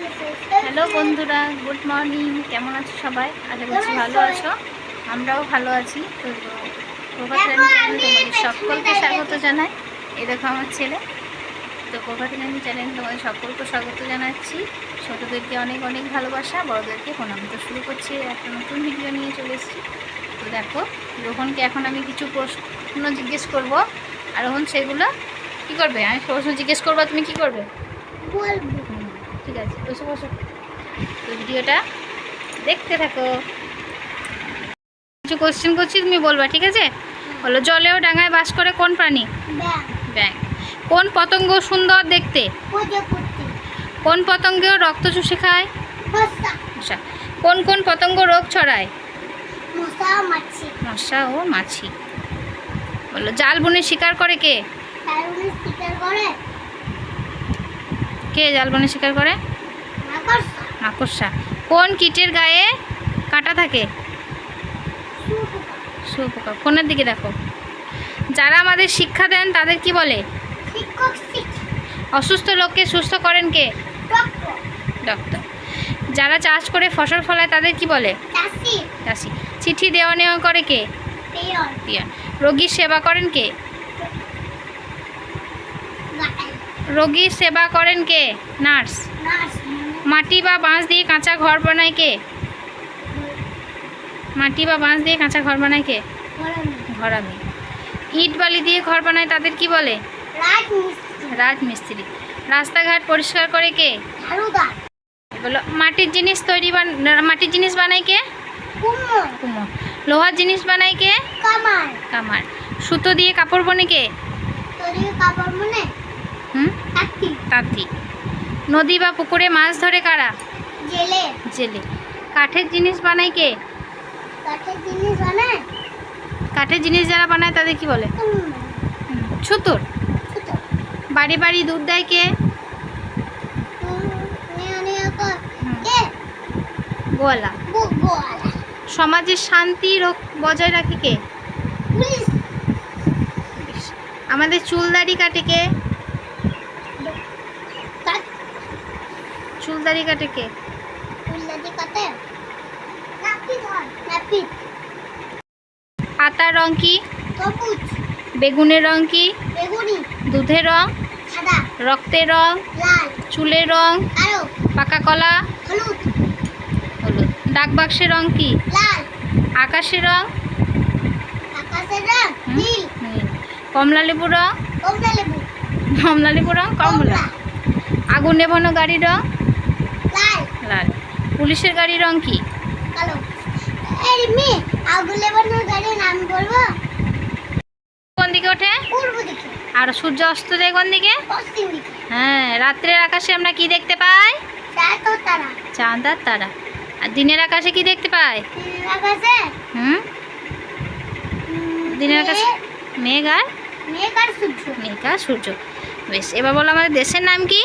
Hello বন্ধুরা good morning. কেমন আছো সবাই? আশা করছি ভালো আছো? আমরাও ভালো আছি। তো প্রভাত রানী তোমাদের সকলকে স্বাগত জানাই। এ দেখো আমার ছেলে। তো প্রভাত রানী চ্যানেলে তোমাদের সকলকে স্বাগত জানাচ্ছি। ছোটোদেরকে অনেক অনেক ভালোবাসা বড়োদেরকে প্রণাম। তো শুরু করছি একটা নতুন ভিডিও নিয়ে চলে এসেছি। তো দেখো রোহনকে এখন আমি কিছু প্রশ্ন জিজ্ঞেস করব। আর রোহন সেগুলো কী করবে? আমি প্রশ্ন জিজ্ঞেস করব তুমি কি করবে? বলব। আছে বসে বসো। তো ভিডিওটা দেখতে থাকো। কিছু কোশ্চেন করছি তুমি বলবা ঠিক আছে? বলো জলেও ডাঙায় বাস করে কোন প্রাণী? ব্যাং কোন পতঙ্গ সুন্দর দেখতে? কোন পতঙ্গেও রক্ত চুষে খায়? মশা। কোন কোন পতঙ্গ রোগ ছড়ায়? মশা ও মাছি। বলো জাল বুনে শিকার করে কে? শিকার করে কে জাল বুনে শিকার করে? মাকড়সা। কোন কীটের গায়ে কাঁটা থাকে? শুঁয়োপোকা। কোনের দিকে দেখো। যারা আমাদের শিক্ষা দেন তাদের কি বলে? অসুস্থ লোককে সুস্থ করেন কে? ডক্টর। যারা চাষ করে ফসল ফলায় তাদের কি বলে? চাষি। চাষি। চিঠি দেওয়া নেওয়া করে কে? পিয়ন রোগীর সেবা করেন কে? রোগীর সেবা করেন কে? নার্স। মাটি বা বাঁশ দিয়ে কাঁচা ঘর বানায় কে? মাটি বা বাঁশ দিয়ে কাঁচা ঘর বানায় কে? ঘরামি। ইট বালি দিয়ে ঘর বানায় তাদের কি বলে? রাজমিস্ত্রি রাস্তাঘাট পরিষ্কার করে কে? বলো মাটির জিনিস তৈরি মাটির জিনিস বানায় কে? কুমোর। লোহার জিনিস বানায় কে? কামার। কামার। সুতো দিয়ে কাপড় বনে কে? কাপড় মনে হুম? তাঁতি। নদী বা পুকুরে মাছ ধরে কারা? জেলে। জেলে। কাঠের জিনিস বানায় কে? কাঠের জিনিস বানায়? কাঠের জিনিস যারা বানায় তাদের কি বলে? ছুতোর। বাড়ি বাড়ি দুধ দেয় কে? গোয়ালা। সমাজের শান্তি বজায় রাখে কে? আমাদের চুলদাড়ি কাটে কে? চুলদাড়ি কাটে কে? উল্লাদি কাটে? নাপিত হয় নাপিত। পাতার রং কি? সবুজ। বেগুনের রং কি? বেগুনি। দুধের রং? সাদা। রক্তের রং? লাল। চুলের রং? কালো। পাকা কলা? হলুদ। হলুদ। ডাক বাক্সের রং কি? লাল। আকাশের রং? আকাশের রং নীল। নীল। কমলা লেবুর রং? কমলা লেবু। কমলা লেবুর রং কমলা। আগুন নেভানো গাড়ির রং? লাল লাল পুলিশের গাড়ির রং কি? কালো। এই মেয়ে আগুন লেবানোর গাড়ির নাম বলব? কোন দিকে ওঠে? পূর্ব দিকে। আর সূর্য অস্ত যায় কোন দিকে? পশ্চিম দিকে। হ্যাঁ রাত্রের আকাশে আমরা কি দেখতে পাই? চাঁদ ও তারা। চাঁদ আর তারা। আর দিনের আকাশে কি দেখতে পাই? দিনের আকাশে? হুম? দিনের আকাশে মেঘ- মেঘ আর মেঘ আর সূর্য। মেঘ আর সূর্য। বেশ এবার বলো আমাদের দেশের নাম কি?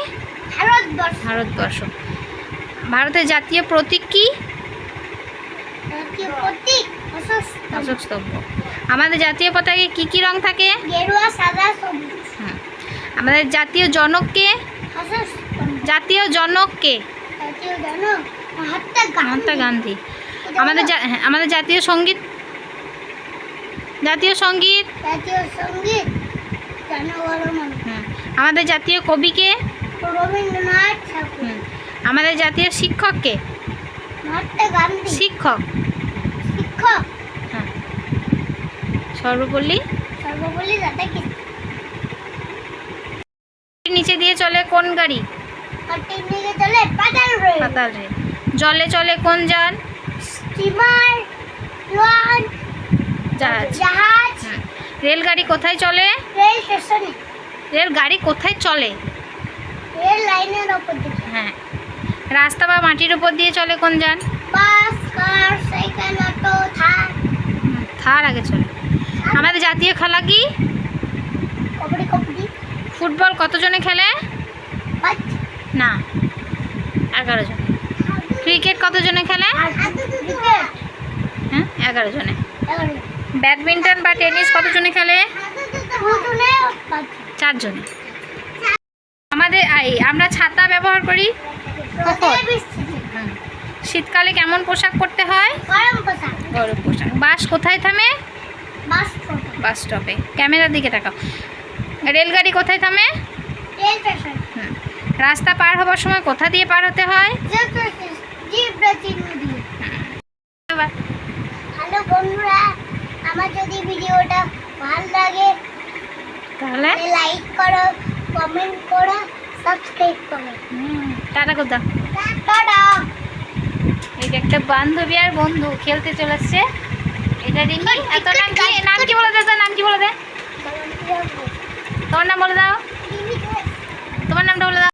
ভারতবর্ষ। ভারতবর্ষ। ভারতের জাতীয় প্রতীক কি? অশোক অশোক স্তম্ভ আমাদের জাতীয় পতাকায় কি কি রং থাকে? গেরুয়া সাদা সবুজ। আমাদের জাতীয় অশোক স্তম্ভ। জাতীয় জনক মহাত্মা মহাত্মা গান্ধী। আমাদের হ্যাঁ, আমাদের জাতীয় সংগীত? জাতীয় সংগীত? জাতীয় সংগীত আমাদের জাতীয় কবিকে রবীন্দ্রনাথ ঠাকুর। আমাদের জাতীয় শিক্ষককে শিক্ষক। শিক্ষক। হ্যাঁ। সর্বপল্লী? সর্বপল্লী নিচে দিয়ে চলে কোন গাড়ি? পাতাল রেল। জলে চলে কোন যান? স্টিমার জাহাজ। জাহাজ। রেলগাড়ি কোথায় চলে? রেল স্টেশনে। রেলগাড়ি কোথায় চলে? রেল লাইনের হ্যাঁ। রাস্তা বা মাটির উপর দিয়ে চলে কোন যান? থার। আগে চলে। আমাদের জাতীয় খেলা কি? ফুটবল কতজনে খেলে? না এগারো জন। ক্রিকেট কতজনে খেলে? হ্যাঁ এগারো জনে। ব্যাডমিন্টন বা টেনিস কতজনে খেলে? চারজনে। আমাদের আমরা ছাতা ব্যবহার করি। শীতকালে কেমন পোশাক পরতে হয়? গরম পোশাক। গরম পোশাক। বাস কোথায় থামে? বাস স্টপে। ক্যামেরার দিকে তাকাও। রেলগাড়ি কোথায় থামে। রাস্তা পার হবার সময় কোথা দিয়ে পার হতে হয়? হ্যালো বন্ধুরা আমার যদি ভিডিওটা ভালো লাগে তাহলে? লাইক করো কমেন্ট করো সাবস্ক্রাইব করো। টাটা কোথা টাটা। এইটা একটা বান্ধবী আর বন্ধু খেলতে চলেছে। এটা রিঙ্কি? এত নাম কি? নাম কি বলে দে নাম কি বলে দে? তোমার নাম বলে দাও। তোমার নামটা বলে দাও।